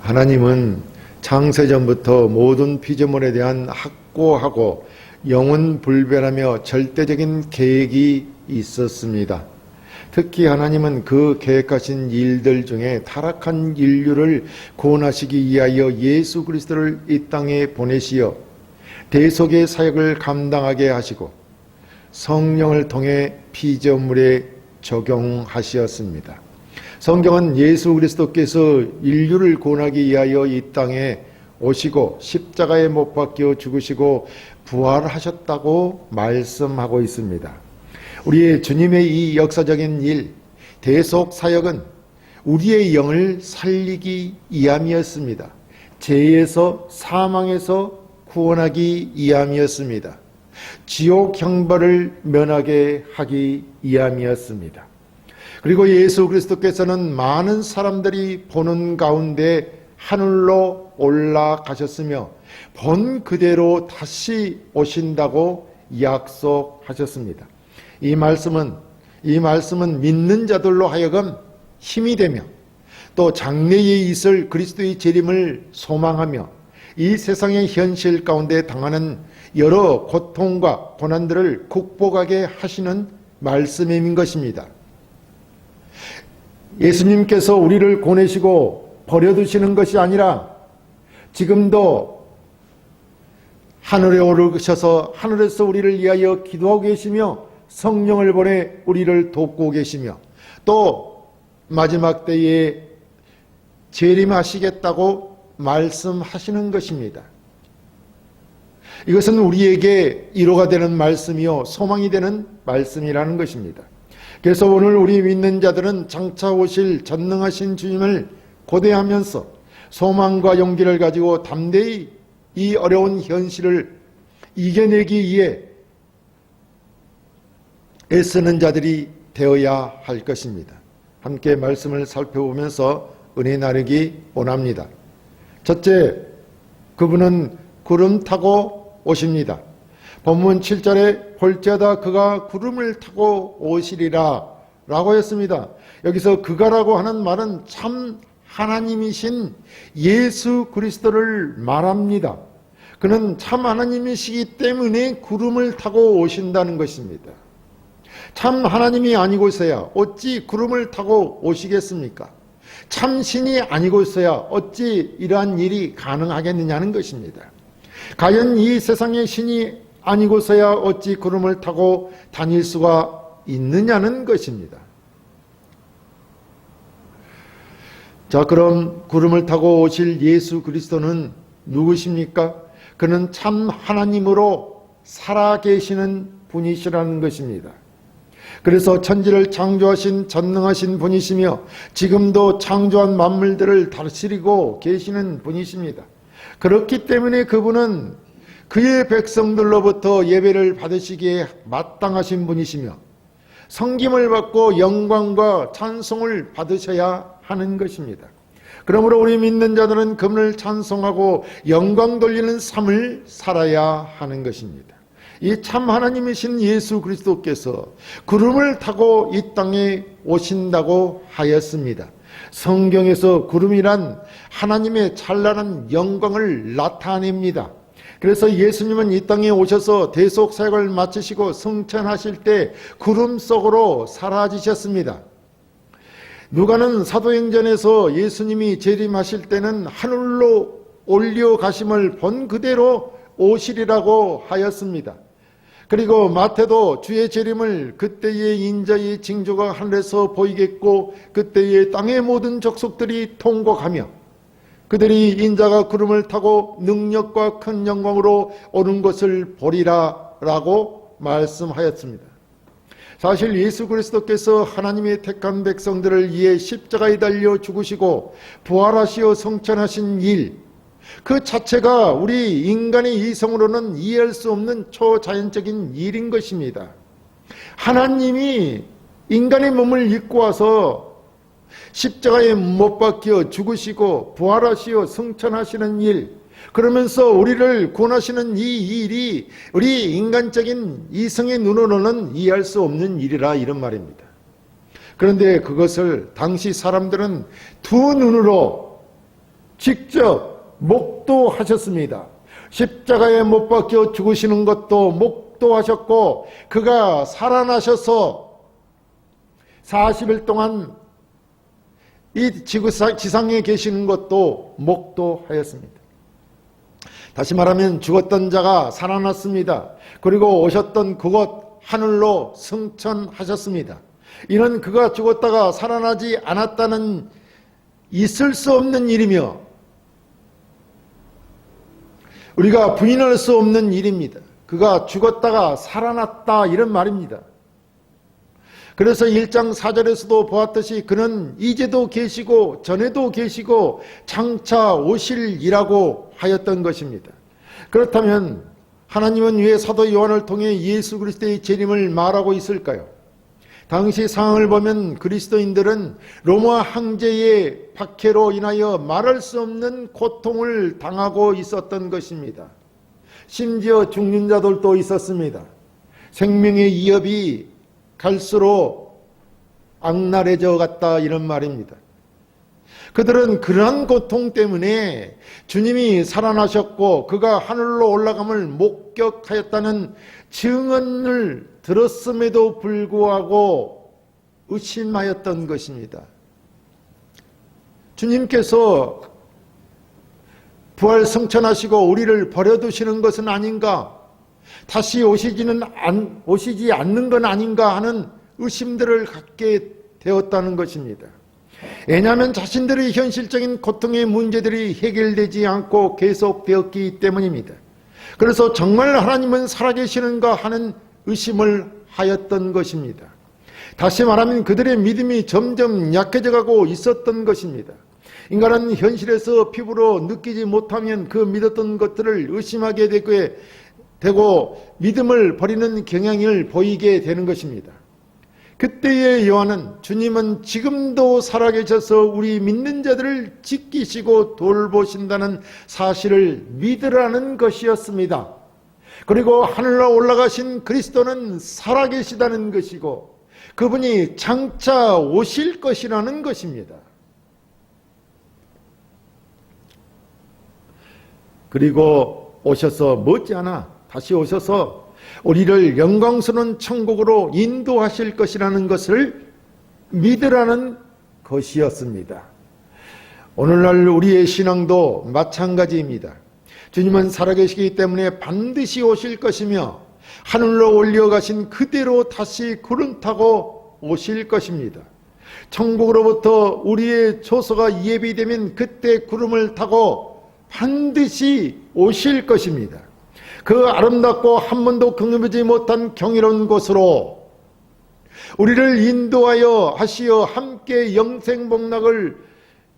하나님은 창세전부터 모든 피조물에 대한 확고하고 영원 불변하며 절대적인 계획이 있었습니다. 특히 하나님은 그 계획하신 일들 중에 타락한 인류를 구원하시기 위하여 예수 그리스도를 이 땅에 보내시어 대속의 사역을 감당하게 하시고 성령을 통해 피조물에 적용하시었습니다. 성경은 예수 그리스도께서 인류를 구원하기 위하여 이 땅에 오시고 십자가에 못 박혀 죽으시고 부활하셨다고 말씀하고 있습니다. 우리의 주님의 이 역사적인 일, 대속 사역은 우리의 영을 살리기 위함이었습니다. 죄에서 사망에서 구원하기 위함이었습니다. 지옥 형벌을 면하게 하기 위함이었습니다. 그리고 예수 그리스도께서는 많은 사람들이 보는 가운데 하늘로 올라가셨으며 본 그대로 다시 오신다고 약속하셨습니다. 이 말씀은 이 말씀은 믿는 자들로 하여금 힘이 되며 또 장래에 있을 그리스도의 재림을 소망하며 이 세상의 현실 가운데 당하는 여러 고통과 고난들을 극복하게 하시는 말씀인 것입니다. 예수님께서 우리를 보내시고 버려두시는 것이 아니라 지금도 하늘에 오르셔서 하늘에서 우리를 위하여 기도하고 계시며 성령을 보내 우리를 돕고 계시며 또 마지막 때에 재림하시겠다고 말씀하시는 것입니다. 이것은 우리에게 이로가 되는 말씀이요 소망이 되는 말씀이라는 것입니다. 그래서 오늘 우리 믿는 자들은 장차 오실 전능하신 주님을 고대하면서 소망과 용기를 가지고 담대히 이 어려운 현실을 이겨내기 위해 애쓰는 자들이 되어야 할 것입니다. 함께 말씀을 살펴보면서 은혜 나누기 원합니다. 첫째, 그분은 구름 타고 오십니다. 본문 7절에 볼지어다 그가 구름을 타고 오시리라 라고 했습니다. 여기서 그가라고 하는 말은 참 하나님이신 예수 그리스도를 말합니다. 그는 참 하나님이시기 때문에 구름을 타고 오신다는 것입니다. 참 하나님이 아니고서야 어찌 구름을 타고 오시겠습니까? 참 신이 아니고서야 어찌 이러한 일이 가능하겠느냐는 것입니다. 과연 이 세상의 신이 아니고서야 어찌 구름을 타고 다닐 수가 있느냐는 것입니다. 자, 그럼 구름을 타고 오실 예수 그리스도는 누구십니까? 그는 참 하나님으로 살아 계시는 분이시라는 것입니다. 그래서 천지를 창조하신 전능하신 분이시며 지금도 창조한 만물들을 다스리고 계시는 분이십니다. 그렇기 때문에 그분은 그의 백성들로부터 예배를 받으시기에 마땅하신 분이시며 성김을 받고 영광과 찬송을 받으셔야 하는 것입니다. 그러므로 우리 믿는 자들은 그분을 찬송하고 영광 돌리는 삶을 살아야 하는 것입니다. 이 참 하나님이신 예수 그리스도께서 구름을 타고 이 땅에 오신다고 하였습니다. 성경에서 구름이란 하나님의 찬란한 영광을 나타냅니다. 그래서 예수님은 이 땅에 오셔서 대속 사역을 마치시고 승천하실 때 구름 속으로 사라지셨습니다. 누가는 사도행전에서 예수님이 재림하실 때는 하늘로 올려 가심을 본 그대로 오시리라고 하였습니다. 그리고 마태도 주의 재림을 그때의 인자의 징조가 하늘에서 보이겠고 그때의 땅의 모든 족속들이 통곡하며 그들이 인자가 구름을 타고 능력과 큰 영광으로 오는 것을 보리라 라고 말씀하였습니다. 사실 예수 그리스도께서 하나님의 택한 백성들을 위해 십자가에 달려 죽으시고 부활하시어 성천하신 일, 그 자체가 우리 인간의 이성으로는 이해할 수 없는 초자연적인 일인 것입니다. 하나님이 인간의 몸을 입고 와서 십자가에 못 박혀 죽으시고 부활하시어 승천하시는 일, 그러면서 우리를 구원하시는 이 일이 우리 인간적인 이성의 눈으로는 이해할 수 없는 일이라 이런 말입니다. 그런데 그것을 당시 사람들은 두 눈으로 직접 목도하셨습니다. 십자가에 못 박혀 죽으시는 것도 목도하셨고 그가 살아나셔서 40일 동안 이 지구상, 지상에 계시는 것도 목도하였습니다. 다시 말하면 죽었던 자가 살아났습니다. 그리고 오셨던 그곳 하늘로 승천하셨습니다. 이는 그가 죽었다가 살아나지 않았다는 있을 수 없는 일이며 우리가 부인할 수 없는 일입니다. 그가 죽었다가 살아났다 이런 말입니다. 그래서 1장 4절에서도 보았듯이 그는 이제도 계시고 전에도 계시고 장차 오실이라고 하였던 것입니다. 그렇다면 하나님은 왜 사도 요한을 통해 예수 그리스도의 재림을 말하고 있을까요? 당시 상황을 보면 그리스도인들은 로마 황제의 박해로 인하여 말할 수 없는 고통을 당하고 있었던 것입니다. 심지어 죽는 자들도 있었습니다. 생명의 위협이 갈수록 악랄해져 갔다 이런 말입니다. 그들은 그러한 고통 때문에 주님이 살아나셨고 그가 하늘로 올라감을 목격하였다는 증언을 들었음에도 불구하고 의심하였던 것입니다. 주님께서 부활 성천하시고 우리를 버려두시는 것은 아닌가? 다시 오시지는 안, 오시지 않는 건 아닌가 하는 의심들을 갖게 되었다는 것입니다. 왜냐하면 자신들의 현실적인 고통의 문제들이 해결되지 않고 계속되었기 때문입니다. 그래서 정말 하나님은 살아계시는가 하는 의심을 하였던 것입니다. 다시 말하면 그들의 믿음이 점점 약해져 가고 있었던 것입니다. 인간은 현실에서 피부로 느끼지 못하면 그 믿었던 것들을 의심하게 되고 믿음을 버리는 경향을 보이게 되는 것입니다. 그때의 요한은 주님은 지금도 살아계셔서 우리 믿는 자들을 지키시고 돌보신다는 사실을 믿으라는 것이었습니다. 그리고 하늘로 올라가신 그리스도는 살아계시다는 것이고 그분이 장차 오실 것이라는 것입니다. 그리고 오셔서 머지않아 다시 오셔서 우리를 영광스러운 천국으로 인도하실 것이라는 것을 믿으라는 것이었습니다. 오늘날 우리의 신앙도 마찬가지입니다. 주님은 살아계시기 때문에 반드시 오실 것이며 하늘로 올려가신 그대로 다시 구름 타고 오실 것입니다. 천국으로부터 우리의 조서가 예비되면 그때 구름을 타고 반드시 오실 것입니다. 그 아름답고 한 번도 경험하지 못한 경이로운 곳으로 우리를 인도하여 하시어 함께 영생 복락을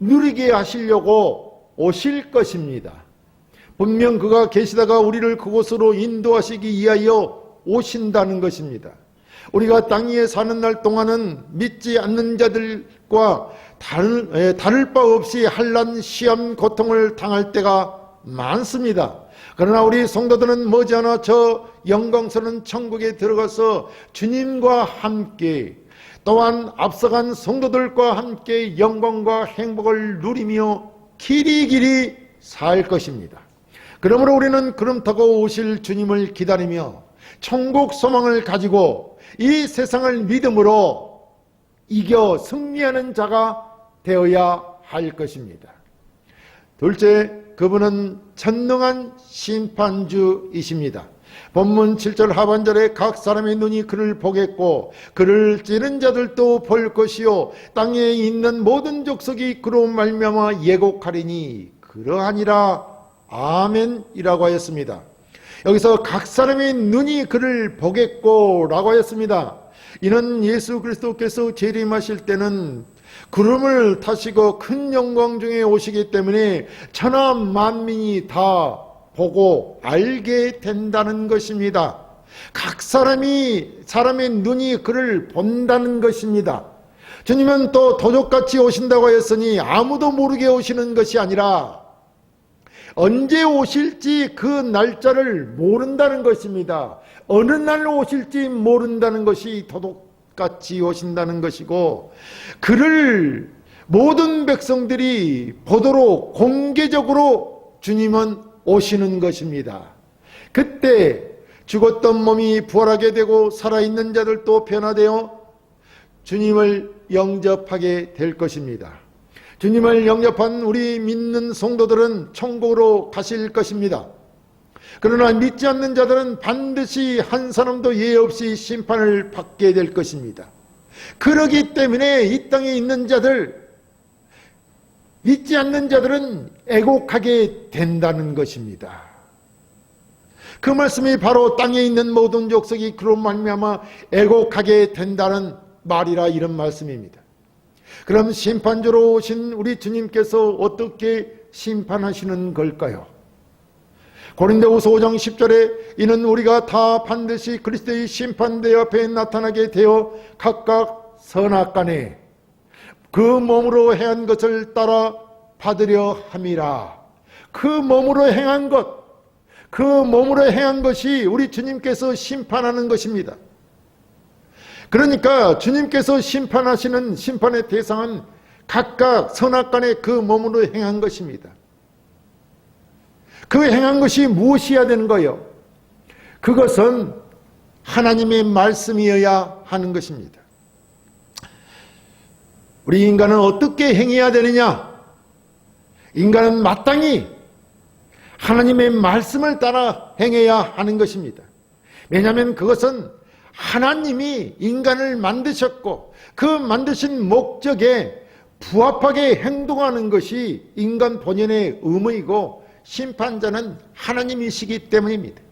누리게 하시려고 오실 것입니다. 분명 그가 계시다가 우리를 그곳으로 인도하시기 위하여 오신다는 것입니다. 우리가 땅 위에 사는 날 동안은 믿지 않는 자들과 다를, 다를 바 없이 한란 시험 고통을 당할 때가 많습니다. 그러나 우리 성도들은 머지않아 저 영광스러운 천국에 들어가서 주님과 함께 또한 앞서간 성도들과 함께 영광과 행복을 누리며 길이 길이 살 것입니다. 그러므로 우리는 그름 타고 오실 주님을 기다리며 천국 소망을 가지고 이 세상을 믿음으로 이겨 승리하는 자가 되어야 할 것입니다. 둘째, 그분은 전능한 심판주이십니다. 본문 7절 하반절에 각 사람의 눈이 그를 보겠고 그를 찌른 자들도 볼 것이요 땅에 있는 모든 족속이 그로 말미암아 예곡하리니 그러하니라 아멘이라고 하였습니다. 여기서 각 사람의 눈이 그를 보겠고 라고 하였습니다. 이는 예수 그리스도께서 재림하실 때는 구름을 타시고 큰 영광 중에 오시기 때문에 천하 만민이 다 보고 알게 된다는 것입니다. 각 사람이 사람의 눈이 그를 본다는 것입니다. 주님은 또 도적같이 오신다고 했으니 아무도 모르게 오시는 것이 아니라 언제 오실지 그 날짜를 모른다는 것입니다. 어느 날 오실지 모른다는 것이 도둑 같이 오신다는 것이고 그를 모든 백성들이 보도록 공개적으로 주님은 오시는 것입니다. 그때 죽었던 몸이 부활하게 되고 살아있는 자들도 변화되어 주님을 영접하게 될 것입니다. 주님을 영접한 우리 믿는 성도들은 천국으로 가실 것입니다. 그러나 믿지 않는 자들은 반드시 한 사람도 예 없이 심판을 받게 될 것입니다. 그러기 때문에 이 땅에 있는 자들, 믿지 않는 자들은 애곡하게 된다는 것입니다. 그 말씀이 바로 땅에 있는 모든 족속이 그런 말미암아 애곡하게 된다는 말이라 이런 말씀입니다. 그럼 심판주로 오신 우리 주님께서 어떻게 심판하시는 걸까요? 고린도후서 5장 10절에 이는 우리가 다 반드시 그리스도의 심판대 앞에 나타나게 되어 각각 선악간에 그 몸으로 행한 것을 따라 받으려 함이라. 그 몸으로 행한 것, 그 몸으로 행한 것이 우리 주님께서 심판하는 것입니다. 그러니까 주님께서 심판하시는 심판의 대상은 각각 선악간에 그 몸으로 행한 것입니다. 그 행한 것이 무엇이어야 되는 거요? 그것은 하나님의 말씀이어야 하는 것입니다. 우리 인간은 어떻게 행해야 되느냐? 인간은 마땅히 하나님의 말씀을 따라 행해야 하는 것입니다. 왜냐하면 그것은 하나님이 인간을 만드셨고 그 만드신 목적에 부합하게 행동하는 것이 인간 본연의 의무이고 심판자는 하나님이시기 때문입니다.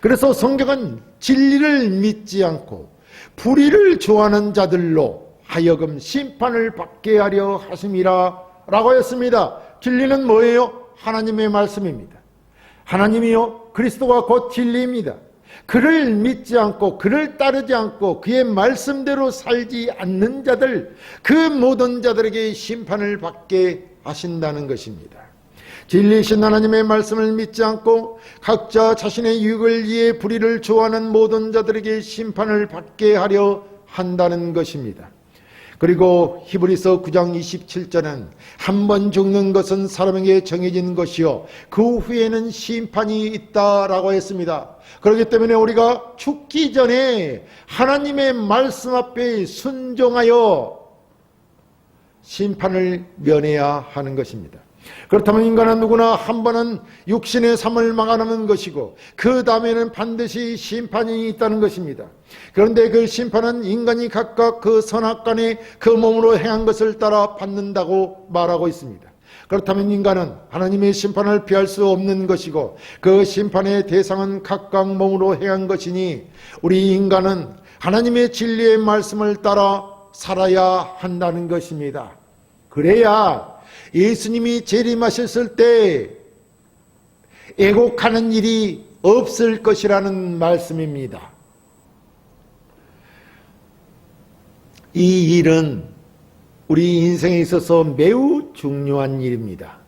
그래서 성경은 진리를 믿지 않고 불의를 좋아하는 자들로 하여금 심판을 받게 하려 하심이라 라고 했습니다. 진리는 뭐예요? 하나님의 말씀입니다. 하나님이요 그리스도가 곧 진리입니다. 그를 믿지 않고 그를 따르지 않고 그의 말씀대로 살지 않는 자들 그 모든 자들에게 심판을 받게 하신다는 것입니다. 진리신 하나님의 말씀을 믿지 않고 각자 자신의 유익을 위해 불의를 좋아하는 모든 자들에게 심판을 받게 하려 한다는 것입니다. 그리고 히브리서 9장 27절은 한 번 죽는 것은 사람에게 정해진 것이요 그 후에는 심판이 있다라고 했습니다. 그렇기 때문에 우리가 죽기 전에 하나님의 말씀 앞에 순종하여 심판을 면해야 하는 것입니다. 그렇다면 인간은 누구나 한 번은 육신의 삶을 막아내는 것이고 그 다음에는 반드시 심판이 있다는 것입니다. 그런데 그 심판은 인간이 각각 그 선악간에 그 몸으로 행한 것을 따라 받는다고 말하고 있습니다. 그렇다면 인간은 하나님의 심판을 피할 수 없는 것이고 그 심판의 대상은 각각 몸으로 행한 것이니 우리 인간은 하나님의 진리의 말씀을 따라 살아야 한다는 것입니다. 그래야 예수님이 재림하셨을 때 애곡하는 일이 없을 것이라는 말씀입니다. 이 일은 우리 인생에 있어서 매우 중요한 일입니다.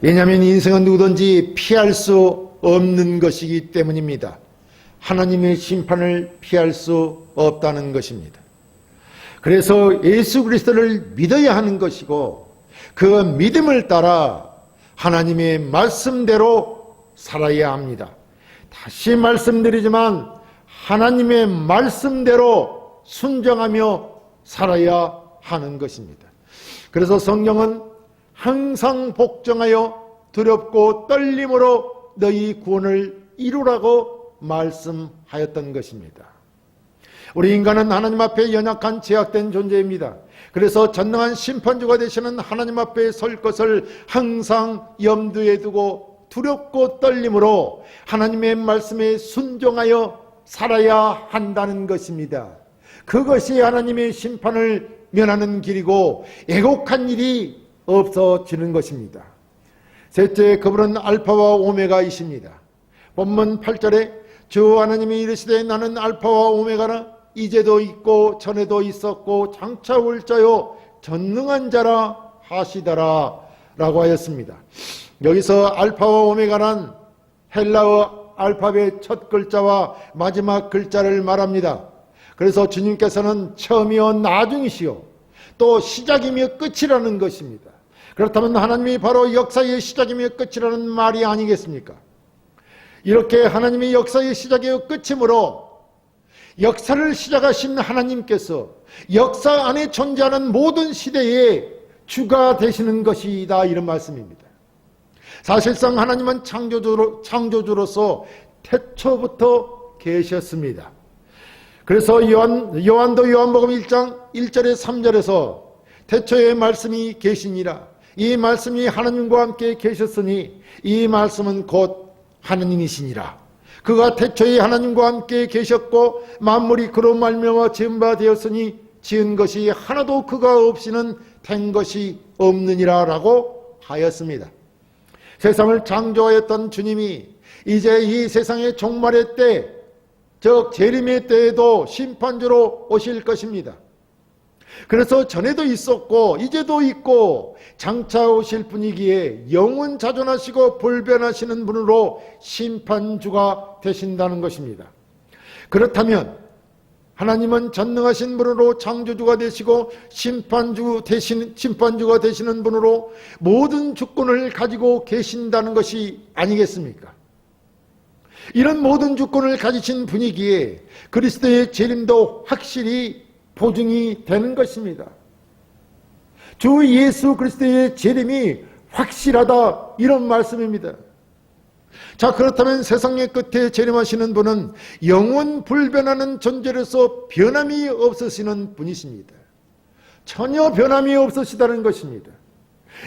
왜냐하면 인생은 누구든지 피할 수 없는 것이기 때문입니다. 하나님의 심판을 피할 수 없다는 것입니다. 그래서 예수 그리스도를 믿어야 하는 것이고 그 믿음을 따라 하나님의 말씀대로 살아야 합니다. 다시 말씀드리지만 하나님의 말씀대로 순정하며 살아야 하는 것입니다. 그래서 성경은 항상 복종하여 두렵고 떨림으로 너희 구원을 이루라고 말씀하였던 것입니다. 우리 인간은 하나님 앞에 연약한 제약된 존재입니다. 그래서 전능한 심판주가 되시는 하나님 앞에 설 것을 항상 염두에 두고 두렵고 떨림으로 하나님의 말씀에 순종하여 살아야 한다는 것입니다. 그것이 하나님의 심판을 면하는 길이고 애곡한 일이 없어지는 것입니다. 셋째, 그분은 알파와 오메가이십니다. 본문 8절에 주 하나님이 이르시되 나는 알파와 오메가라 이제도 있고 전에도 있었고 장차 올 자요 전능한 자라 하시더라 라고 하였습니다. 여기서 알파와 오메가란 헬라어 알파벳 첫 글자와 마지막 글자를 말합니다. 그래서 주님께서는 처음이요 나중이시요 또 시작이며 끝이라는 것입니다. 그렇다면 하나님이 바로 역사의 시작이며 끝이라는 말이 아니겠습니까? 이렇게 하나님의 역사의 시작이요 끝이므로 역사를 시작하신 하나님께서 역사 안에 존재하는 모든 시대의 주가 되시는 것이다 이런 말씀입니다. 사실상 하나님은 창조주로, 창조주로서 태초부터 계셨습니다. 그래서 요한, 요한도 요한복음 1장 1절에 3절에서 태초에 말씀이 계시니라. 이 말씀이 하나님과 함께 계셨으니 이 말씀은 곧 하나님이시니라. 그가 태초에 하나님과 함께 계셨고 만물이 그로 말미암아 지은 바 되었으니 지은 것이 하나도 그가 없이는 된 것이 없느니라라고 하였습니다. 세상을 창조하였던 주님이 이제 이 세상의 종말의 때, 즉 재림의 때에도 심판주로 오실 것입니다. 그래서 전에도 있었고 이제도 있고 장차 오실 분이기에 영원 자존하시고 불변하시는 분으로 심판주가 되신다는 것입니다. 그렇다면 하나님은 전능하신 분으로 창조주가 되시고 심판주 되신 심판주가 되시는 분으로 모든 주권을 가지고 계신다는 것이 아니겠습니까? 이런 모든 주권을 가지신 분이기에 그리스도의 재림도 확실히 보증이 되는 것입니다. 주 예수 그리스도의 재림이 확실하다 이런 말씀입니다. 자 그렇다면 세상의 끝에 재림하시는 분은 영원 불변하는 존재로서 변함이 없으시는 분이십니다. 전혀 변함이 없으시다는 것입니다.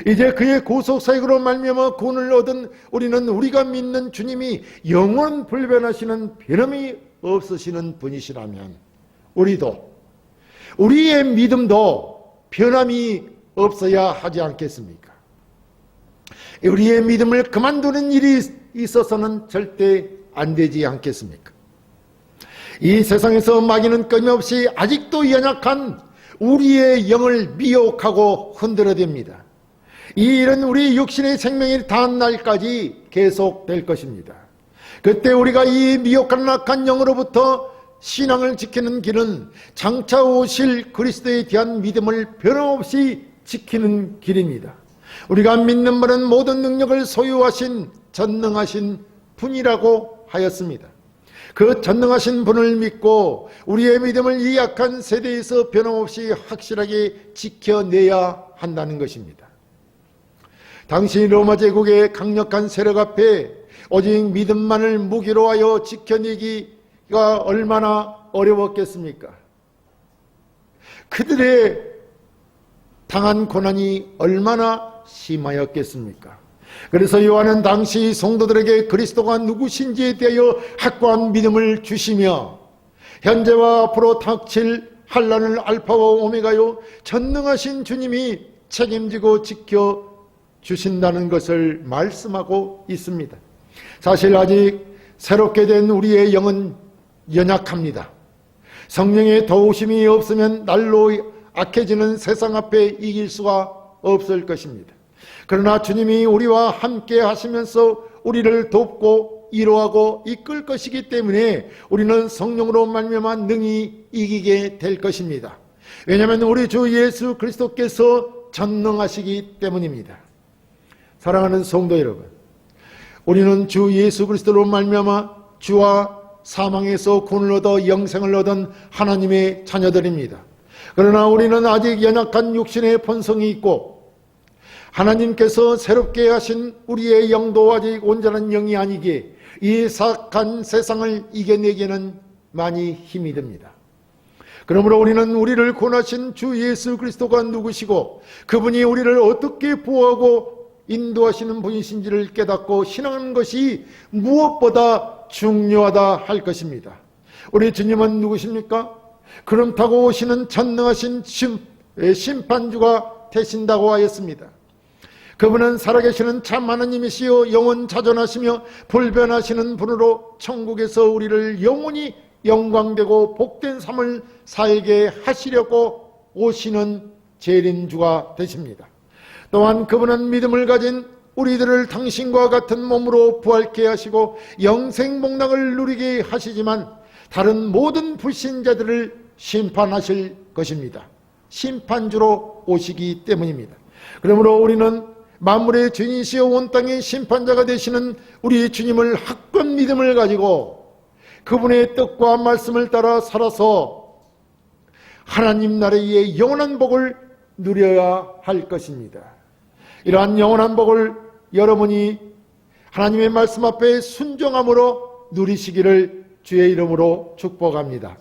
이제 그의 구속 사역으로 말미암아 구원을 얻은 우리는 우리가 믿는 주님이 영원 불변하시는 변함이 없으시는 분이시라면 우리도 우리의 믿음도 변함이 없어야 하지 않겠습니까? 우리의 믿음을 그만두는 일이 있어서는 절대 안 되지 않겠습니까? 이 세상에서 마귀는 끊임없이 아직도 연약한 우리의 영을 미혹하고 흔들어댑니다. 이 일은 우리 육신의 생명이 닿은 날까지 계속될 것입니다. 그때 우리가 이 미혹한 악한 영으로부터 신앙을 지키는 길은 장차 오실 그리스도에 대한 믿음을 변함없이 지키는 길입니다. 우리가 믿는 분은 모든 능력을 소유하신 전능하신 분이라고 하였습니다. 그 전능하신 분을 믿고 우리의 믿음을 이 약한 세대에서 변함없이 확실하게 지켜내야 한다는 것입니다. 당시 로마 제국의 강력한 세력 앞에 오직 믿음만을 무기로 하여 지켜내기 가 얼마나 어려웠겠습니까? 그들의 당한 고난이 얼마나 심하였겠습니까? 그래서 요한은 당시 성도들에게 그리스도가 누구신지에 대하여 확고한 믿음을 주시며 현재와 앞으로 닥칠 환란을 알파와 오메가요 전능하신 주님이 책임지고 지켜 주신다는 것을 말씀하고 있습니다. 사실 아직 새롭게 된 우리의 영은 연약합니다. 성령의 도우심이 없으면 날로 악해지는 세상 앞에 이길 수가 없을 것입니다. 그러나 주님이 우리와 함께 하시면서 우리를 돕고 이로하고 이끌 것이기 때문에 우리는 성령으로 말미암아 능히 이기게 될 것입니다. 왜냐하면 우리 주 예수 그리스도께서 전능하시기 때문입니다. 사랑하는 성도 여러분, 우리는 주 예수 그리스도로 말미암아 주와 사망에서 구원을 얻어 영생을 얻은 하나님의 자녀들입니다. 그러나 우리는 아직 연약한 육신의 본성이 있고 하나님께서 새롭게 하신 우리의 영도 아직 온전한 영이 아니기에 이 사악한 세상을 이겨내기는 많이 힘이 듭니다. 그러므로 우리는 우리를 구원하신 주 예수 그리스도가 누구시고 그분이 우리를 어떻게 보호하고 인도하시는 분이신지를 깨닫고 신앙하는 것이 무엇보다 중요하다 할 것입니다. 우리 주님은 누구십니까? 그럼 타고 오시는 전능하신 심, 심판주가 되신다고 하였습니다. 그분은 살아계시는 참 하나님이시요 영원 자존하시며 불변하시는 분으로 천국에서 우리를 영원히 영광되고 복된 삶을 살게 하시려고 오시는 재림주가 되십니다. 또한 그분은 믿음을 가진 우리들을 당신과 같은 몸으로 부활케 하시고 영생 복락을 누리게 하시지만 다른 모든 불신자들을 심판하실 것입니다. 심판주로 오시기 때문입니다. 그러므로 우리는 만물의 주인이시여 온 땅의 심판자가 되시는 우리 주님을 학권 믿음을 가지고 그분의 뜻과 말씀을 따라 살아서 하나님 나라의 영원한 복을 누려야 할 것입니다. 이러한 영원한 복을 여러분이 하나님의 말씀 앞에 순종함으로 누리시기를 주의 이름으로 축복합니다.